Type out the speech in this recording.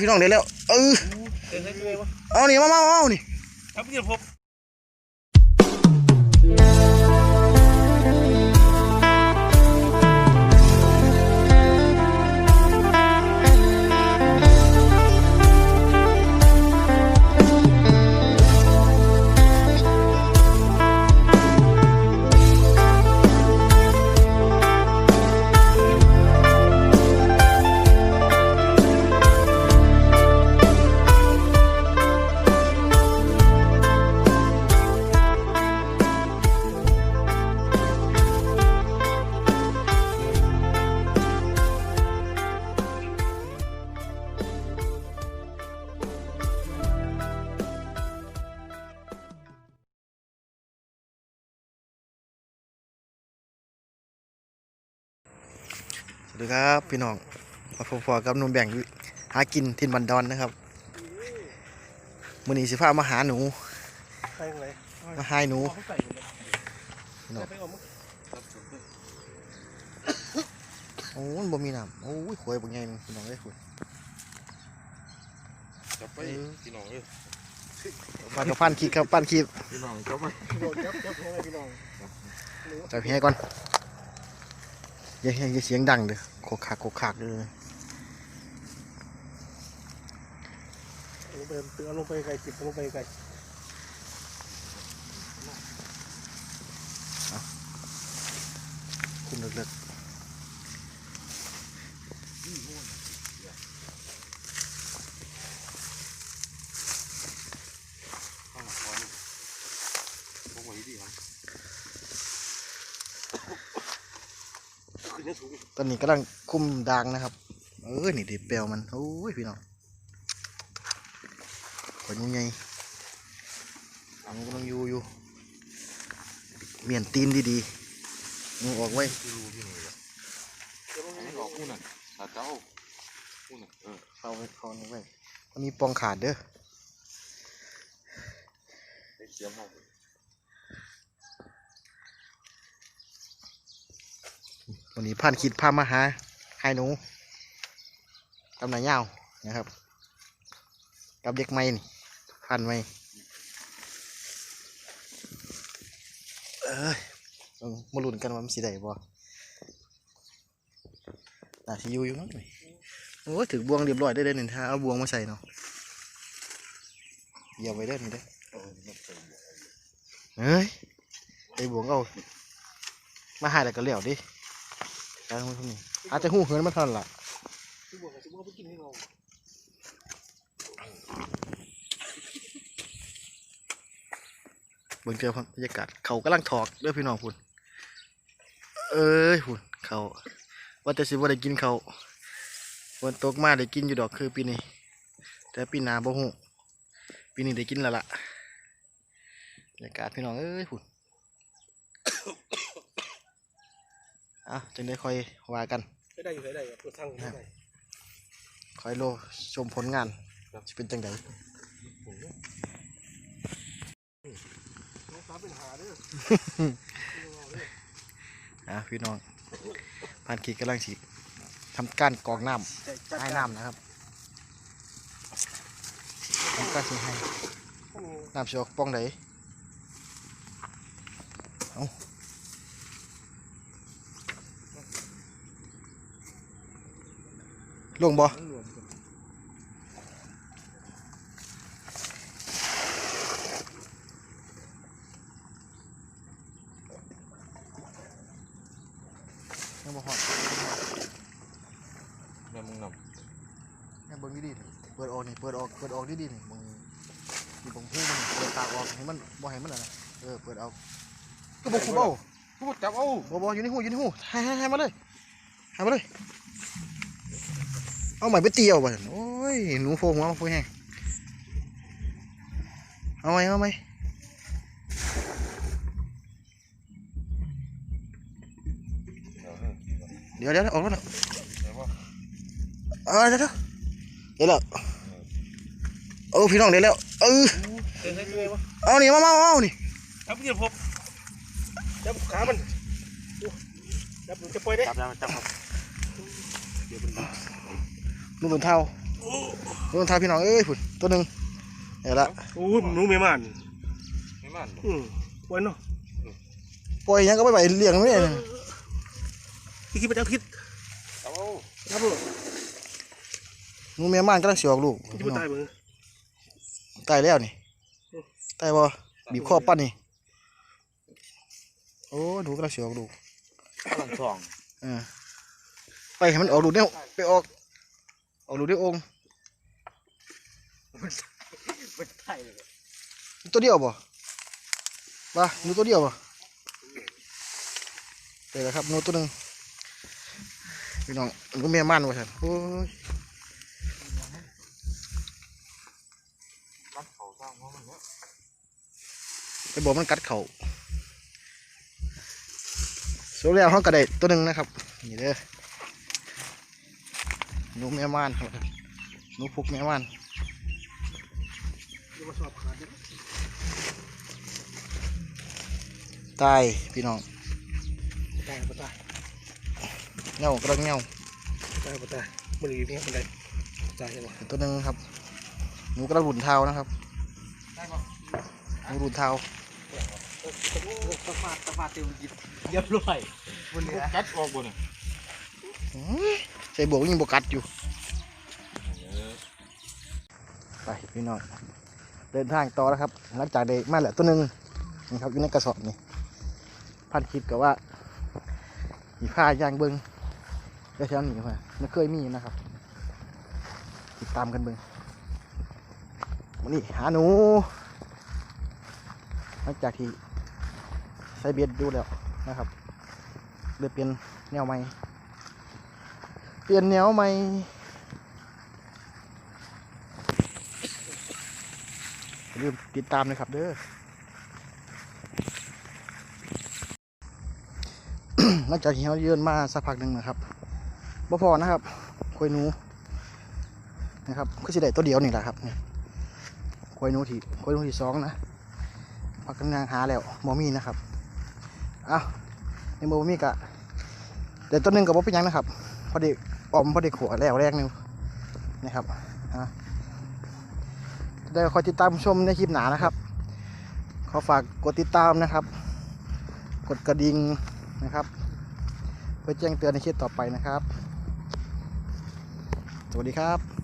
พี่น้องได้แล้ว เออเดินให้ด้วยวะเอานี่มามาเอานี่ครับพี่ผม ดีครับพี่น้องมาพบๆกับหนุ่มแบ่งอยู่หากินทินบันดอนนะครับมื้อนี้สิพามาหาหนูไปไหนมาหายหนูเขาใส่อยู่เลยพี่น้องไปเอามั้งโอ้ยบ่มีน้ำโอ้ยขวยบ่ใหญ่นึงพี่น้องเอ้ยคุณจับไปพี่น้องเอ้ยมากับปั้นคีบครับปั้นคีบพี่น้องจับไปโดดจับจับยังไงพี่น้องจับให้ก่อน อย่าอย่าอย่าเสียงดังเด้อโคกขากโคกขากเด้อลงไปเตือลงไปไกลจิบลงไปไกล คุมเลิก ข้างหลังก่อนพวกไว้ดีครับ ขึ้นได้สูง ๆ ตอนนี้กำลังคุมดางนะครับ เออนี่ดิเปลวมันโอ้ยพี่น้องคนยังไงอังกำลังอยู่อยู่เมียนตีนดีๆมึงออกไว้พี่รู้พี่หน่อยละจะลงให้หลอกคู่น่ะตาเจ้าคู่น่ะเออเข้าไว้เข้าไว้มันมีปองขาดเด้อให้เสียมห้อ วันนี้ผ่านคิดพามาหาให้หนูตำหนายาวนะครับ กับเด็กไม่นี่ผ่านไม่เออมาลุ้นกันว่ามันสิได้บ่น่าสิอยู่อยู่มั้งนี่โอ้ยถือบวงเรียบร้อยได้เลยนี่ถ้าเอาบวงมาใส่เนาะอย่าไว้เด้อนี่งเด้เฮ้ยไอ้บวงเอามาหาแล้วก็เหลียวดิ การมันพวกนี้อาจจะหูเหินมาทันล่ะที่บอกว่าจะบอกไปกินให้เราเบิ่งเจอบรรยากาศเขากำลังถอกเด้อพี่น้องคุณเอ้ยคุณเขาว่าแต่สิว่าได้กินเขาฝนตกมาได้กินอยู่ดอกคือปีนี้ แต่ปีหน้าบ่ฮู้ปีนี้ได้กินแล้วล่ะบรรยากาศพี่น้องเอ้ยคุณ อะจังได้ค่อยว่ากันไม่ได้อยู่ไหนได้เปิดทางไม่ได้คอยโลชมผลงานจะเป็นจังไดน้องสาวเป็นหาเด้ออะพี่น้องพันขีดกำลังสิทำการกรองน้ำให้น้ำนะครับทำการสิให้น้ำสิออกป้องไหนเอา ลงบ่ยังบ่หอดแม่มึงนเนี่ยเบิ่งดีๆนี่เปิดออกนี่ เปิดออก เปิดออกดีๆนี่มึงนี่บังหูมันเปิดตากออกให้มันบ่ให้มันอะไรเออ เปิดเอาก็บ่คุบเอาำพูดจับเอาบ่บ่อยู่ในหูอยู่ในหูให้ให้ให้มาเลยให้มาเลย เอาใหม่ไปตีเอาบ่โอ้ยหนูโฟหัวมาโฟแห้งเอาไหมเอาไหมเดี๋ยวเออเดี๋ยวเดี๋ยวออกแล้วนะเดี๋ยวว่าเออเดี๋ยวเดี๋ยวเดี๋ยวแล้วเออพี่น้องเดี๋ยวแล้วเออเดินให้ด้วยวะเอานี่มามาเอานี่ครับพี่ผมจับขามันจับจะปล่อยได้จับจับจับครับเดี๋ยวมัน ลูกตุนเท่าโดนทางพี่น้องเอ้ยพุ่นตัวหนึ่งเดี๋ยวละโอ้ยหนูเมียมันไม่มันบ่อืมไว้เนาะปล่อยหยังก็ไม่ไปเลี้ยงไม่ได้พี่คิดไปเจ้าพิษเอาครับลูกหนูแม่ม่านกำลังสิออกลูกพี่คิดไปตายมึงตายแล้วนี่ตายบ่บีบคอปั้นนี่โอ้หนูกำลังสิออกลูกกำลังส่องเออไปให้มันออกลูกเนี่ยไปออก ออกลูกได้องค์เป็นไทยเลยตัวเดียวบ่ป่ะหนูตัวเดียวบ่เดี๋ยวนะครับหนูตัวหนึ่งพี่น้องหนูแม่ม่านว่าซั่นโอ้ยรัดเขาสร้างเพราะมันเนี้ยไปบอกมันกัดเขาสุดแล้วเขาก็ได้ตัวหนึ่งนะครับ นี่เด้อ หนูแม่ม่านครับหนูพุกแม่ม่านจะมาสอบขาดเนี่ยตายพี่น้องตายปะตายเงากระเงาตายปะตายมันอีกเนี่ยมันได้ตายใช่ไหมตัวหนึ่งครับหนูกระหลุนเท้านะครับได้ปะหนูหลุนเท้าตะฟาดตะฟาดเต็มยิบเรียบร้อยบนเรือกัดออกบนเนี่ยอื้อใส่บวกยิงบวกัดอยู่ไปพี่น้องเดินทางต่อแล้วครับ หลังจากได้มาแล้วตัวหนึ่งนี่ครับอยู่ในกระสอบนี่พันคลิปกับว่ามีผ้ายางเบิงได้แถวนี้มาไม่เคยมีนะครับ ติดตามกันเบิงวันนี้หาหนูหลังจากที่ใส่เบียดดูแล้วนะครับเลยเปลี่ยนแนวใหม่ เปลี่ยนแนวใหม่อย่าลืมติดตามนะครับเด้อหลังจากที่เราเยืนมาสักพักหนึ่งนะครับบ่พอนะครับควยนูนะครับก็สิได้ตัวเดียวนี่แหละครับนี่ควยนูที่ควยนูที่สองนะพักกันยางหาแล้วมอมี่นะครับอ้าวในมอมี่กะเดี๋ยวตัวหนึ่งกับว่าเป็นยังนะครับ พอดี อมพอดีขวแล้วแรกนึงนะครับอะได้คอยติดตามชมในคลิปหนานะครับ ขอฝากกดติดตามนะครับ กดกระดิ่งนะครับ เพื่อแจ้งเตือนในคลิปต่อไปนะครับ สวัสดีครับ